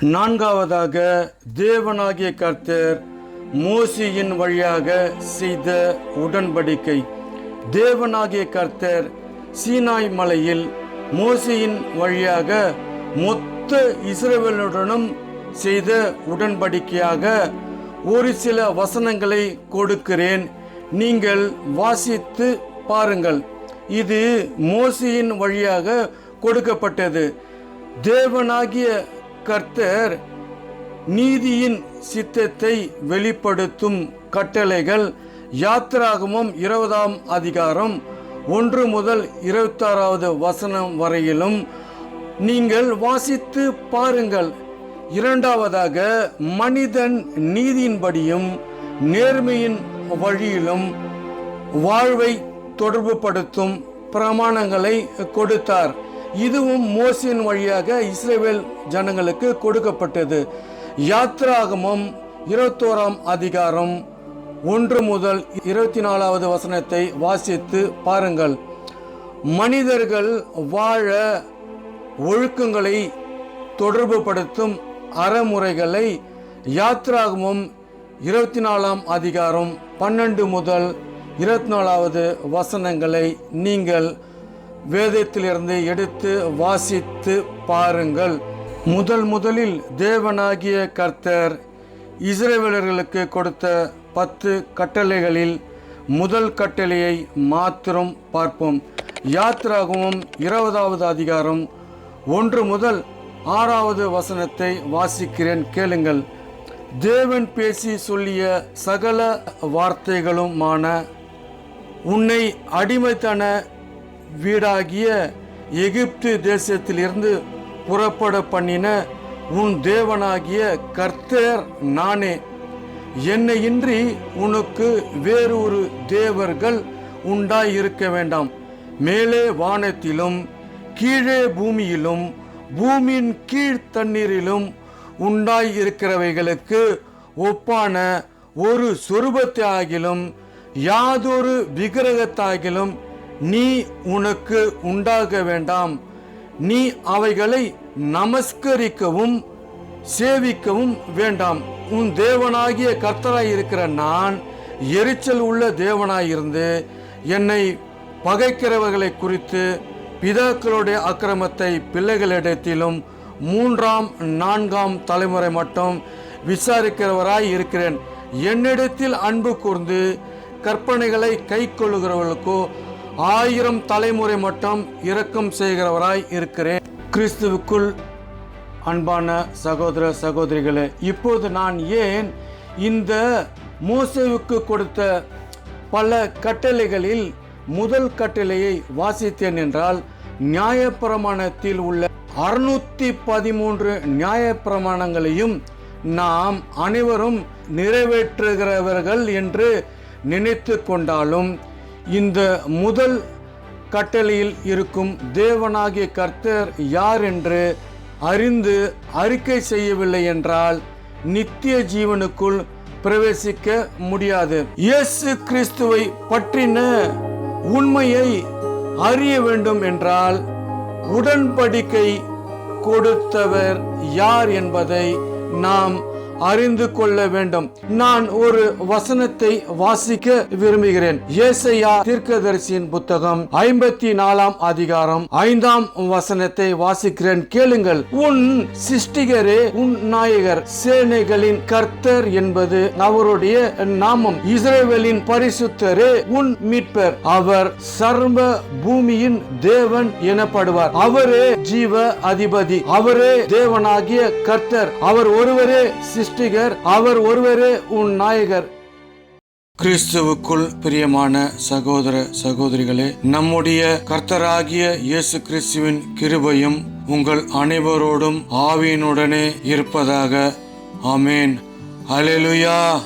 நான்காவதாக தேவனாகிய கர்த்தர் மோசியின் வழியாக செய்த உடன்படிக்கை. தேவனாகிய கர்த்தர் சீனாய் மலையில் மோசியின் வழியாக மொத்த இஸ்ரவேலுடனும் செய்த உடன்படிக்கையாக ஒரு சில வசனங்களை கொடுக்கிறேன். நீங்கள் வாசித்து பாருங்கள். இது மோசியின் வழியாக கொடுக்கப்பட்டது. தேவனாகிய கர்த்தர் நீதியின் சித்தத்தை வெளிப்படுத்தும் கட்டளைகள் யாத்திராகமும் இருபதாம் அதிகாரம் ஒன்று முதல் இருபத்தாறாவது வசனம் வரையிலும் நீங்கள் வாசித்து பாருங்கள். இரண்டாவதாக மனிதன் நீதியின்படியும் நேர்மையின் வழியிலும் வாழ்வை தொடர்புபடுத்தும் பிரமாணங்களை கொடுத்தார். இதுவும் மோசின் வழியாக இஸ்ரேல் ஜனங்களுக்கு கொடுக்கப்பட்டது. யாத்ராகமம் இருபத்தோராம் அதிகாரம் ஒன்று முதல் இருபத்தி நாலாவது வசனத்தை வாசித்து பாருங்கள். மனிதர்கள் வாழ ஒழுக்கங்களை தொடர்புபடுத்தும் அறமுறைகளை யாத்ராகமும் இருபத்தி நாலாம் அதிகாரம் பன்னெண்டு முதல் இருபத்தி நாலாவது வசனங்களை நீங்கள் வேதத்திலிருந்து எடுத்து வாசித்து பாருங்கள். முதல் முதலில் தேவனாகிய கர்த்தர் இஸ்ரேவேலர்களுக்கு கொடுத்த பத்து கட்டளைகளில் முதல் கட்டளையை மாத்திரம் பார்ப்போம். யாத்ராகவும் இருபதாவது அதிகாரம் ஒன்று முதல் ஆறாவது வசனத்தை வாசிக்கிறேன் கேளுங்கள். தேவன் பேசி சொல்லிய சகல வார்த்தைகளுமான உன்னை அடிமைத்தன வீடாகிய எகிப்து தேசத்திலிருந்து புறப்பட பண்ணின உன் தேவனாகிய கர்த்தர் நானே. என்னையின்றி உனக்கு வேறு ஒரு தேவர்கள் உண்டாயிருக்க வேண்டாம். மேலே வானத்திலும் கீழே பூமியிலும் பூமியின் கீழ் தண்ணீரிலும் உண்டாயிருக்கிறவைகளுக்கு ஒப்பான ஒரு சொருபத்தாகிலும் யாதொரு விக்கிரகத்தாகிலும் நீ உனக்கு உண்டாக வேண்டாம். நீ அவைகளை நமஸ்கரிக்கவும் சேவிக்கவும் வேண்டாம். உன் தேவனாகிய கர்த்தராய் இருக்கிற நான் எரிச்சல் உள்ள தேவனாயிருந்து என்னை பகைக்கிறவர்களை குறித்து பிதாக்களுடைய அக்கிரமத்தை பிள்ளைகளிடத்திலும் மூன்றாம் நான்காம் தலைமுறை மட்டும் விசாரிக்கிறவராய் இருக்கிறேன். என்னிடத்தில் அன்பு கூர்ந்து கற்பனைகளை கை கொள்ளுகிறவர்களுக்கோ ஆயிரம் தலைமுறை மட்டும் இரக்கம் செய்கிறவராய் இருக்கிறேன். கிறிஸ்துவுக்குள் அன்பான சகோதர சகோதரிகளே இப்போது நான் ஏன் இந்த மோசேவுக்கு கொடுத்த பல கட்டளைகளில் முதல் கட்டளையை வாசித்தேன் என்றால் நியாயப்பிரமாணத்தில் உள்ள அறுநூத்தி பதிமூன்று நியாயப்பிரமாணங்களையும் நாம் அனைவரும் நிறைவேற்றுகிறவர்கள் என்று நினைத்து கொண்டாலும் இந்த முதல் கட்டளையில் இருக்கும் தேவனாகிய கர்த்தர் யார் என்று அறிந்து அறிக்கை செய்யவில்லை என்றால் நித்திய ஜீவனுக்குள் பிரவேசிக்க முடியாது. இயேசு கிறிஸ்துவை பற்றின உண்மையை அறிய வேண்டும் என்றால் உடன்படிக்கை கொடுத்தவர் யார் என்பதை நாம் அறிந்து கொள்ள வேண்டும். நான் ஒரு வசனத்தை வாசிக்க விரும்புகிறேன். ஏசையா தீர்க்கதரிசியின் புத்தகம் ஐம்பத்தி நாலாம் அதிகாரம் ஐந்தாம் வசனத்தை வாசிக்கிறேன். கேளுங்கள். உன் சிஷ்டிகரே உன் நாயகர் சேனைகளின் கர்த்தர் என்பது அவருடைய நாமம். இஸ்ரேவேலின் பரிசுத்தரே உன் மீட்பர். அவர் சர்வ பூமியின் தேவன் எனப்படுவார். அவரே ஜீவ அதிபதி. அவரே தேவனாகிய கர்த்தர். அவர் ஒருவரே சிருஷ்டிகர் அவர் ஒருவரே உன் நாயகர். கிறிஸ்துவுக்குள் பிரியமான சகோதர சகோதரிகளே நம்முடைய கர்த்தராகிய இயேசு கிறிஸ்துவின் கிருபையும் உங்கள் அனைவரோடும் ஆவியினுடனே இருப்பதாக. ஆமேன். அலெலுயா